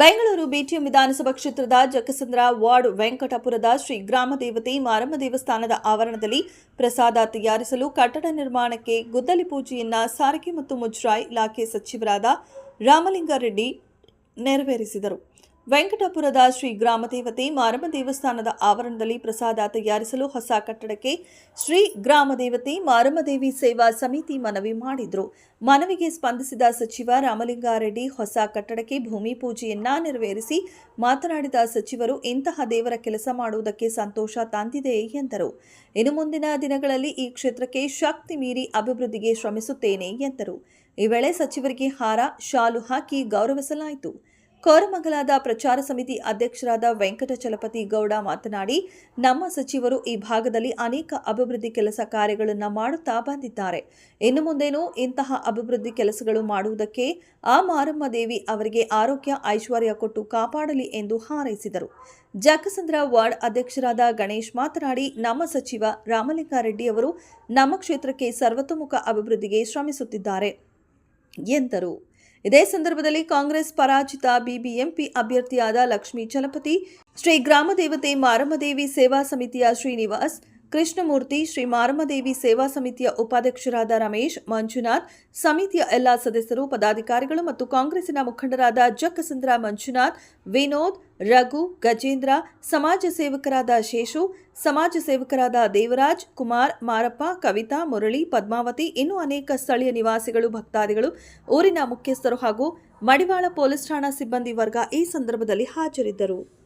Bengaluru BTM ವಿಧಾನಸಭಾ ಕ್ಷೇತ್ರದ ಜಕಸಂದ್ರ ward ವೆಂಕಟಪುರದ Shri ಗ್ರಾಮ ದೇವತೆ ಮಾರಮ್ಮ ದೇವಸ್ಥಾನದ ಆವರಣದಲ್ಲಿ ಪ್ರಸಾದ ತಯಾರಿಸಲು ಕಟ್ಟಡ ನಿರ್ಮಾಣಕ್ಕೆ ಗುದ್ದಲಿ ಪೂಜೆಯನ್ನ ಸಾರಿಗೆ ಮತ್ತು ಮುಜರಾಯಿ ಇಲಾಖೆ ಸಚಿವರಾದ ರಾಮಲಿಂಗಾರೆಡ್ಡಿ ನೆರವೇರಿಸಿದರು. ವೆಂಕಟಪುರದ ಶ್ರೀ ಗ್ರಾಮದೇವತೆ ಮಾರಮ್ಮ ದೇವಸ್ಥಾನದ ಆವರಣದಲ್ಲಿ ಪ್ರಸಾದ ತಯಾರಿಸಲು ಹೊಸ ಕಟ್ಟಡಕ್ಕೆ ಶ್ರೀ ಗ್ರಾಮದೇವತೆ ಮಾರಮ್ಮದೇವಿ ಸೇವಾ ಸಮಿತಿ ಮನವಿ ಮಾಡಿದ್ರು. ಮನವಿಗೆ ಸ್ಪಂದಿಸಿದ ಸಚಿವ ರಾಮಲಿಂಗಾರೆಡ್ಡಿ ಹೊಸ ಕಟ್ಟಡಕ್ಕೆ ಭೂಮಿ ಪೂಜೆಯನ್ನ ನೆರವೇರಿಸಿ ಮಾತನಾಡಿದ ಸಚಿವರು, ಇಂತಹ ದೇವರ ಕೆಲಸ ಮಾಡುವುದಕ್ಕೆ ಸಂತೋಷ ತಂದಿದೆ ಎಂದರು. ಇನ್ನು ಮುಂದಿನ ದಿನಗಳಲ್ಲಿ ಈ ಕ್ಷೇತ್ರಕ್ಕೆ ಶಕ್ತಿ ಮೀರಿ ಅಭಿವೃದ್ಧಿಗೆ ಶ್ರಮಿಸುತ್ತೇನೆ ಎಂದರು. ಈ ವೇಳೆ ಸಚಿವರಿಗೆ ಹಾರ, ಶಾಲು ಹಾಕಿ ಗೌರವಿಸಲಾಯಿತು. ಕೋರಮಂಗಲದ ಪ್ರಚಾರ ಸಮಿತಿ ಅಧ್ಯಕ್ಷರಾದ ವೆಂಕಟಚಲಪತಿ ಗೌಡ ಮಾತನಾಡಿ, ನಮ್ಮ ಸಚಿವರು ಈ ಭಾಗದಲ್ಲಿ ಅನೇಕ ಅಭಿವೃದ್ಧಿ ಕೆಲಸ ಕಾರ್ಯಗಳನ್ನು ಮಾಡುತ್ತಾ ಬಂದಿದ್ದಾರೆ. ಇನ್ನು ಮುಂದೇನೂ ಇಂತಹ ಅಭಿವೃದ್ಧಿ ಕೆಲಸಗಳು ಮಾಡುವುದಕ್ಕೆ ಆ ಮಾರಮ್ಮ ದೇವಿ ಅವರಿಗೆ ಆರೋಗ್ಯ ಐಶ್ವರ್ಯ ಕೊಟ್ಟು ಕಾಪಾಡಲಿ ಎಂದು ಹಾರೈಸಿದರು. ಜಕಸಂದ್ರ ವಾರ್ಡ್ ಅಧ್ಯಕ್ಷರಾದ ಗಣೇಶ್ ಮಾತನಾಡಿ, ನಮ್ಮ ಸಚಿವ ರಾಮಲಿಂಗಾರೆಡ್ಡಿ ಅವರು ನಮ್ಮ ಕ್ಷೇತ್ರಕ್ಕೆ ಸರ್ವತೋಮುಖ ಅಭಿವೃದ್ಧಿಗೆ ಶ್ರಮಿಸುತ್ತಿದ್ದಾರೆ ಎಂದರು. ಇದೇ ಸಂದರ್ಭದಲ್ಲಿ ಕಾಂಗ್ರೆಸ್ ಪರಾಜಿತ ಬಿಬಿಎಂಪಿ ಅಭ್ಯರ್ಥಿಯಾದ ಲಕ್ಷ್ಮೀ ಚಲಪತಿ ಶ್ರೀ ಗ್ರಾಮದೇವತೆ ಮಾರಮ್ಮದೇವಿ ಸೇವಾ ಸಮಿತಿಯ ಶ್ರೀನಿವಾಸ್ ಕೃಷ್ಣಮೂರ್ತಿ, ಶ್ರೀ ಮಾರಮ್ಮದೇವಿ ಸೇವಾ ಸಮಿತಿಯ ಉಪಾಧ್ಯಕ್ಷರಾದ ರಮೇಶ್, ಮಂಜುನಾಥ್, ಸಮಿತಿಯ ಎಲ್ಲಾ ಸದಸ್ಯರು, ಪದಾಧಿಕಾರಿಗಳು ಮತ್ತು ಕಾಂಗ್ರೆಸ್ಸಿನ ಮುಖಂಡರಾದ ಜಕ್ಕಸಂದ್ರ ಮಂಜುನಾಥ್, ವಿನೋದ್, ರಘು, ಗಜೇಂದ್ರ, ಸಮಾಜ ಸೇವಕರಾದ ಶೇಷು, ಸಮಾಜ ಸೇವಕರಾದ ದೇವರಾಜ್, ಕುಮಾರ್, ಮಾರಪ್ಪ, ಕವಿತಾ, ಮುರಳಿ, ಪದ್ಮಾವತಿ, ಇನ್ನೂ ಅನೇಕ ಸ್ಥಳೀಯ ನಿವಾಸಿಗಳು, ಭಕ್ತಾದಿಗಳು, ಊರಿನ ಮುಖ್ಯಸ್ಥರು ಹಾಗೂ ಮಡಿವಾಳ ಪೊಲೀಸ್ ಠಾಣಾ ಸಿಬ್ಬಂದಿ ವರ್ಗ ಈ ಸಂದರ್ಭದಲ್ಲಿ ಹಾಜರಿದ್ದರು.